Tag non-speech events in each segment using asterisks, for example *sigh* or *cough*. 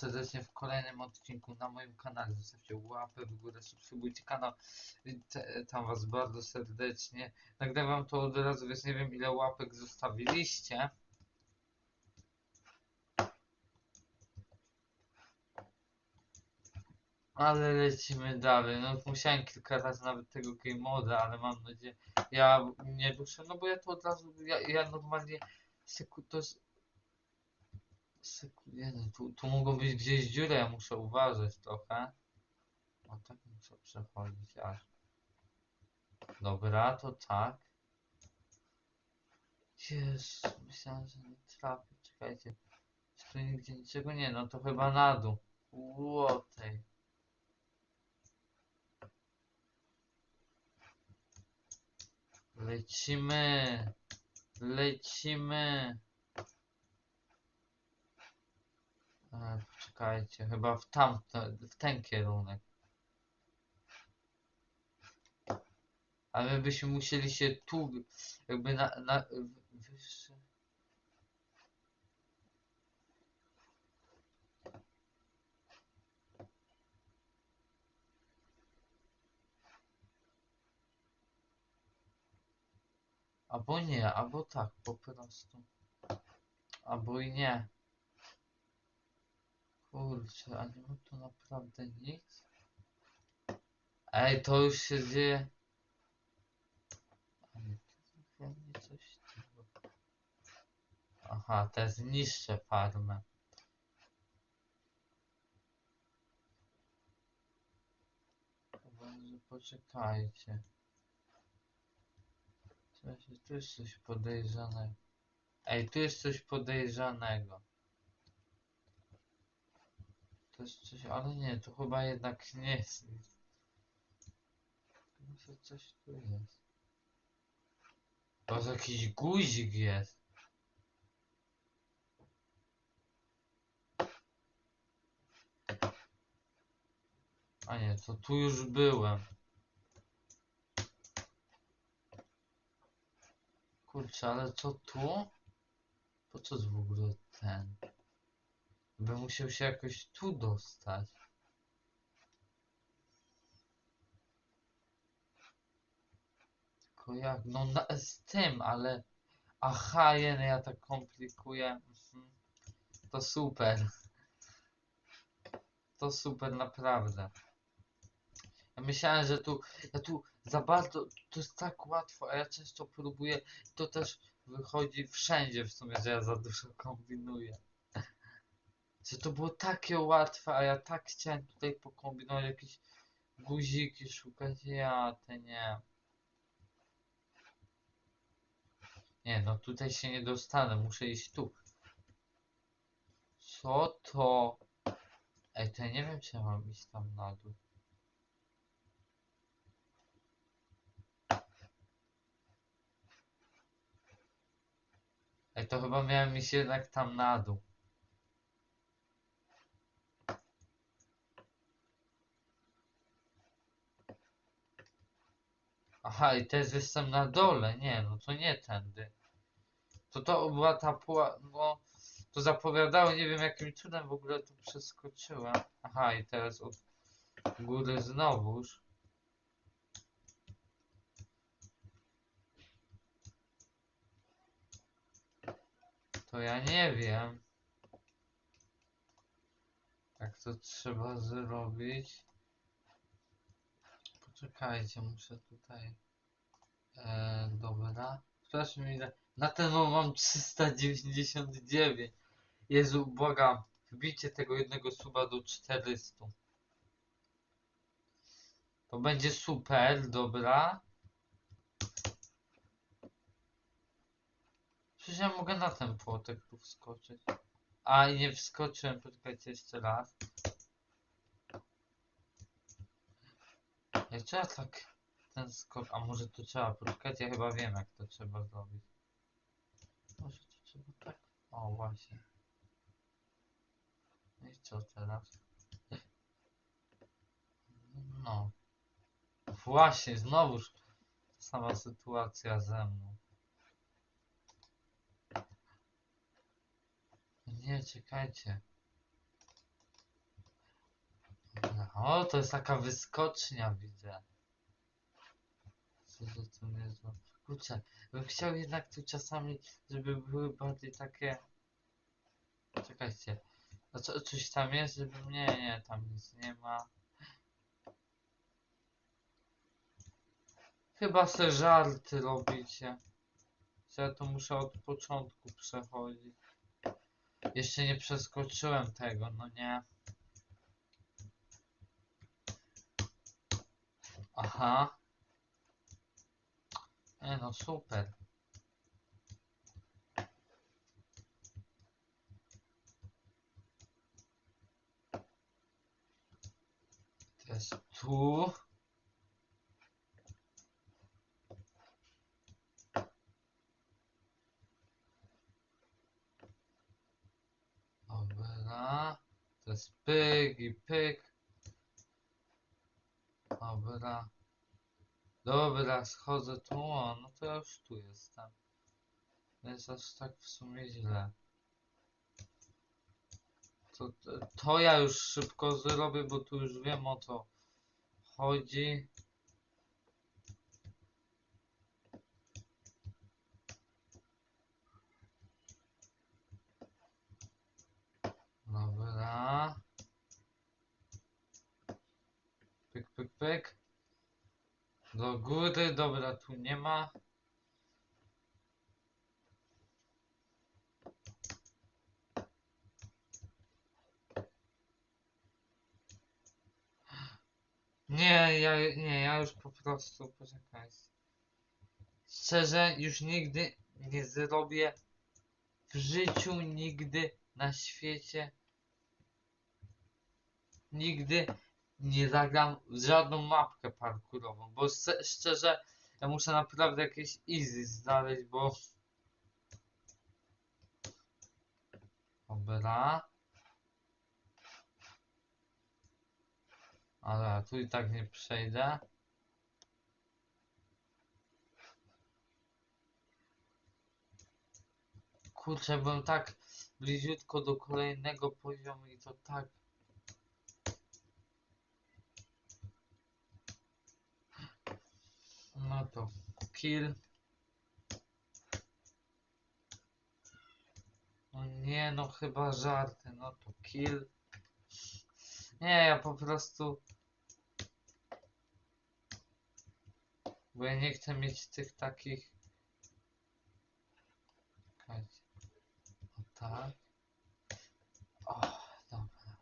serdecznie w kolejnym odcinku na moim kanale. Zostawcie łapę w górę, subskrybujcie kanał. Te- Tam was bardzo serdecznie. Nagrywam to od razu, więc nie wiem ile łapek zostawiliście. Ale lecimy dalej. No musiałem kilka razy nawet tego game moda, ale mam nadzieję, ja nie ruszę, no bo ja to od razu, ja, ja normalnie to jest seku, jeden, tu, tu mogą być gdzieś dziury, ja muszę uważać trochę. O tak muszę przechodzić aż. Dobra, to tak. Jezu, myślałem, że nie trafię. Czekajcie. Czy tu nigdzie niczego nie? No to chyba na dół. Łotej. Lecimy. Lecimy. Czekajcie, chyba w tamten, w ten kierunek. Ale byśmy musieli się tu, jakby na, na wyższe. Albo nie, albo tak, po prostu. Albo i nie. Kurczę, a nie ma tu naprawdę nic? Ej, to już się dzieje. Ale pewnie coś tego. Aha, te zniszczę farmę. Może poczekajcie. Coś, tu jest coś podejrzanego. Ej, tu jest coś podejrzanego. Jest coś, ale nie, to chyba jednak nie jest nic. Może coś tu jest. To jakiś guzik jest. A nie, to tu już byłem. Kurczę, ale co tu? Po co w ogóle ten? Bym musiał się jakoś tu dostać. Tylko jak? No na, z tym, ale... Aha, jeden, ja tak komplikuję. Mhm. To super. To super, naprawdę. Ja myślałem, że tu, ja tu za bardzo, to jest tak łatwo, a ja często próbuję, to też wychodzi wszędzie w sumie, że ja za dużo kombinuję. Że to było takie łatwe, a ja tak chciałem tutaj pokombinować, jakieś guziki szukać, ja te nie. Nie, no tutaj się nie dostanę, muszę iść tu. Co to? Ej, to ja nie wiem, czy ja mam iść tam na dół. Ej, to chyba miałem iść jednak tam na dół. Aha, i teraz jestem na dole. Nie, no to nie tędy. To to była ta puła... No, to zapowiadało, nie wiem jakim cudem w ogóle tu przeskoczyłem. Aha, i teraz od góry znowuż. To ja nie wiem. Jak to trzeba zrobić? Poczekajcie, muszę tutaj. E, dobra. Przepraszam, ile. Na ten moment mam 399. Jezu, błagam. Wbijcie tego jednego suba do 400. To będzie super, dobra. Przecież ja mogę na ten płotek tu wskoczyć. A, i nie wskoczyłem, poczekajcie jeszcze raz. Jak trzeba tak ten skok, a może to trzeba, poczekajcie, ja chyba wiem jak to trzeba zrobić. Może to trzeba tak, o właśnie. No i co teraz? No. Właśnie, znowuż ta sama sytuacja ze mną. Nie, czekajcie. to jest taka wyskocznia, widzę. Co za znam. Kurczę, bym chciał jednak tu czasami, żeby były bardziej takie... Czekajcie. A co, coś tam jest, żeby... Nie, nie, tam nic nie ma. Chyba se żarty robicie. Ja to muszę od początku przechodzić. Jeszcze nie przeskoczyłem tego, no nie. Aha. Nie no, super. Teraz tu. Dobra. To jest pyk i pyk. Dobra. Dobra, schodzę tu, o, no to ja już tu jestem. Jest aż tak w sumie źle. To, to ja już szybko zrobię, bo tu już wiem o co chodzi. Dobra. Pyk, pyk, pyk. Do góry, dobra, tu nie ma. Nie, ja, nie, ja już po prostu, poczekaj. Szczerze, już nigdy nie zrobię w życiu, nigdy na świecie, nigdy nie zagram w żadną mapkę parkurową, bo szcz- szczerze, ja muszę naprawdę jakieś easy znaleźć, bo... Dobra. Ale tu i tak nie przejdę. Kurczę, byłem tak bliziutko do kolejnego poziomu i to tak No to kill. No nie, no chyba żarty, no to kill. Nie, ja po prostu... Bo ja nie chcę mieć tych takich... O tak. O, dobra.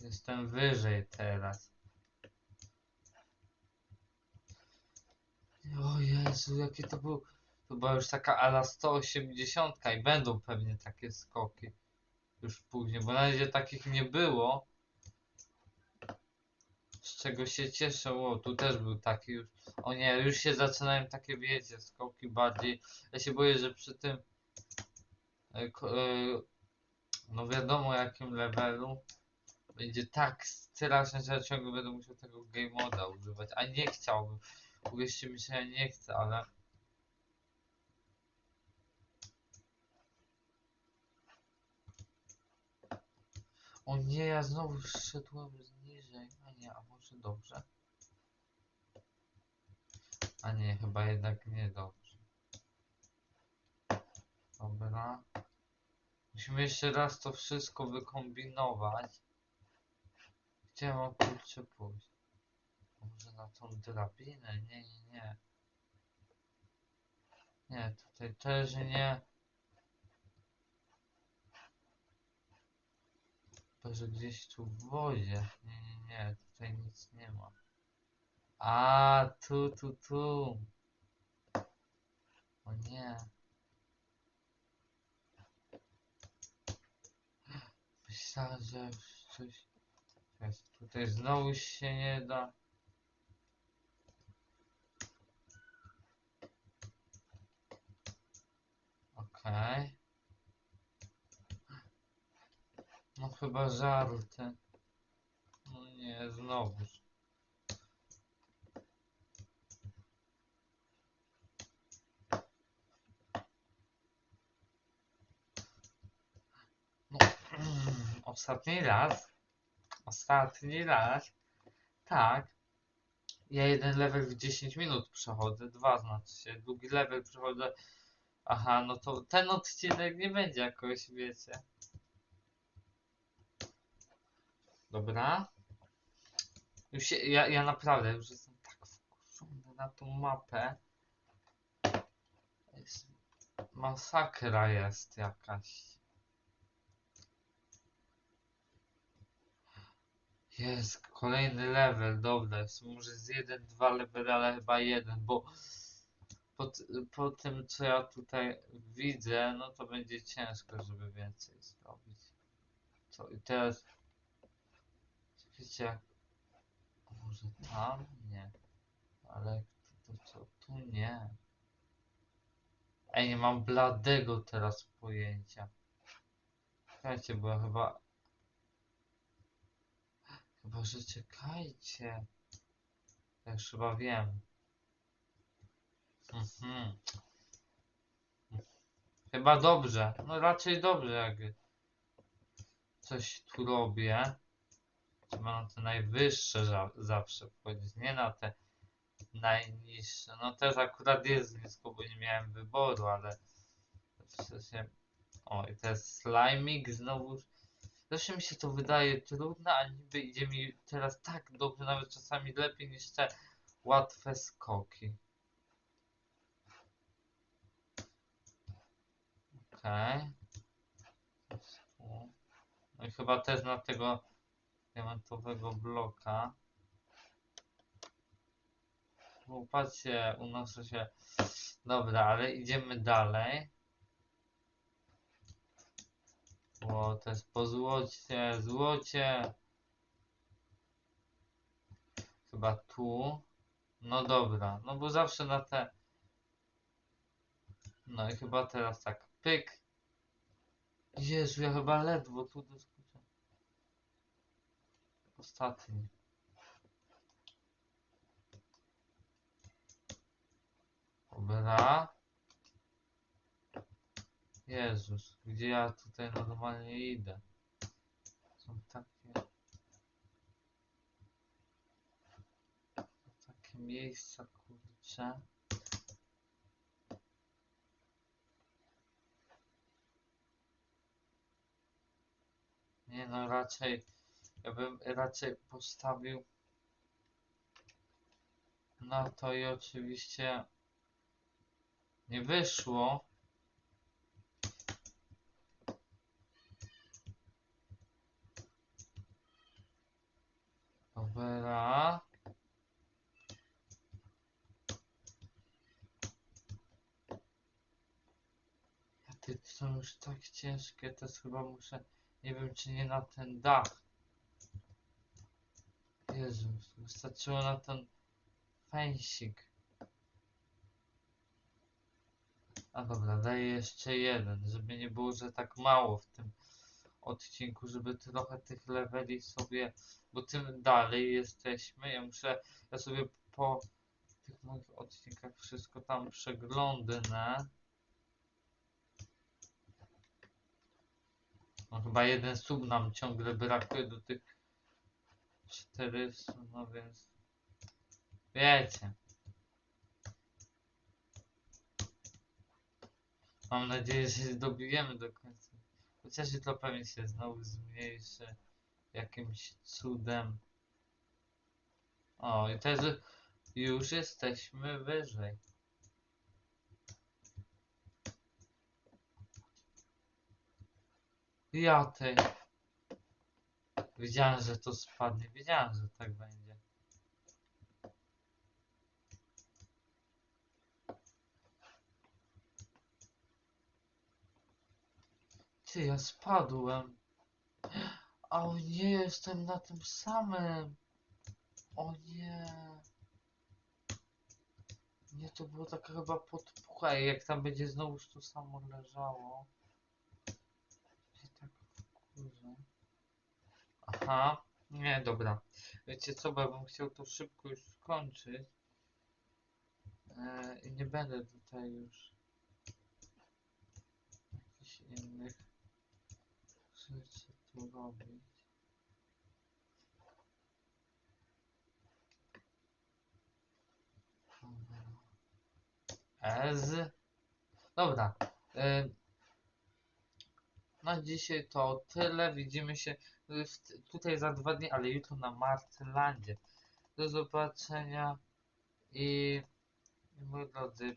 Jestem wyżej teraz. O Jezu, jakie to był. To była już taka ala 180 i będą pewnie takie skoki. Już później, bo na razie takich nie było. Z czego się cieszę, o tu też był taki już. O nie, już się zaczynają takie, wiecie, skoki bardziej. Ja się boję, że przy tym. e, e, No wiadomo jakim levelu. Będzie tak straszne, że ja ciągle będę musiał tego game moda używać. A nie chciałbym. Uwierzcie mi, ja nie chcę, ale... O nie, ja znowu szedłem niżej. A nie, a może dobrze? A nie, chyba jednak nie dobrze. Dobra. Musimy jeszcze raz to wszystko wykombinować. Gdzie mam kurczę pójść? Może na tą drabinę? Nie, nie, nie. Nie, tutaj też nie. Chyba, że gdzieś tu w wodzie. Nie, nie, nie, tutaj nic nie ma. A, tu, tu, tu. O nie. Myślałem, że coś... Tutaj znowu się nie da. Okej. No chyba żarty. No nie, znowu. No, *clears throat* ostatni raz. Ostatni raz. Tak. Ja jeden level w 10 minut przechodzę, dwa znaczy się. Drugi level przechodzę. Aha, no to ten odcinek nie będzie jakoś, wiecie. Dobra. Już się, ja, ja naprawdę już jestem tak wkurzony na tą mapę. Jest, masakra jest jakaś. Jest kolejny level, dobra, jest może z jeden, dwa level, ale chyba jeden, bo po, po tym co ja tutaj widzę, no to będzie ciężko, żeby więcej zrobić. Co i teraz, wiecie, może tam? Nie, ale to, to co, tu nie. Ej, nie mam bladego teraz pojęcia. Czekajcie, bo ja chyba Chyba, że czekajcie. Ja już chyba wiem. Mhm. Chyba dobrze. No raczej dobrze, jak coś tu robię. Trzeba na te najwyższe za zawsze wchodzić, nie na te najniższe. No też akurat jest nisko, bo nie miałem wyboru, ale w sensie... O, i jest Slimik znowu. Zawsze mi się to wydaje trudne, a niby idzie mi teraz tak dobrze, nawet czasami lepiej niż te łatwe skoki. Okej. Okay. No i chyba też na tego diamentowego bloka. Bo patrzcie, unoszę się. Dobra, ale idziemy dalej. O, to jest po złocie, złocie. Chyba tu. No dobra, no bo zawsze na te... No i chyba teraz tak, pyk. Jezu, ja chyba ledwo tu doskoczę. Ostatni. Dobra. Jezus, gdzie ja tutaj normalnie idę? Są takie... Takie miejsca, kurcze. Nie no, raczej... Ja bym raczej postawił na to i oczywiście nie wyszło. Dobra. A ty są już tak ciężkie, to chyba muszę, nie wiem czy nie na ten dach. Jezus, wystarczyło na ten fęsik. A dobra, daję jeszcze jeden, żeby nie było, że tak mało w tym odcinku, żeby trochę tych leveli sobie, bo tym dalej jesteśmy. Ja muszę, ja sobie po tych moich odcinkach wszystko tam przeglądnę. No chyba jeden sub nam ciągle brakuje do tych 400, no więc wiecie. Mam nadzieję, że dobijemy do końca. Chociaż jutro pewnie się znowu zmniejszy jakimś cudem. O, i też już jesteśmy wyżej. Ja ty. Wiedziałem, że to spadnie. Wiedziałem, że tak będzie. Ty, ja spadłem. O nie, jestem na tym samym. O nie. Nie, to było tak chyba podpucha i jak tam będzie znowu to samo leżało. Aha, nie, dobra. Wiecie co, bo ja bym chciał to szybko już skończyć. E, I nie będę tutaj już jakichś innych rzeczy tu robić. Ez. Dobra. Na dzisiaj to tyle. Widzimy się y, w, tutaj za dwa dni, ale jutro na Martlandzie. Do zobaczenia i moi drodzy,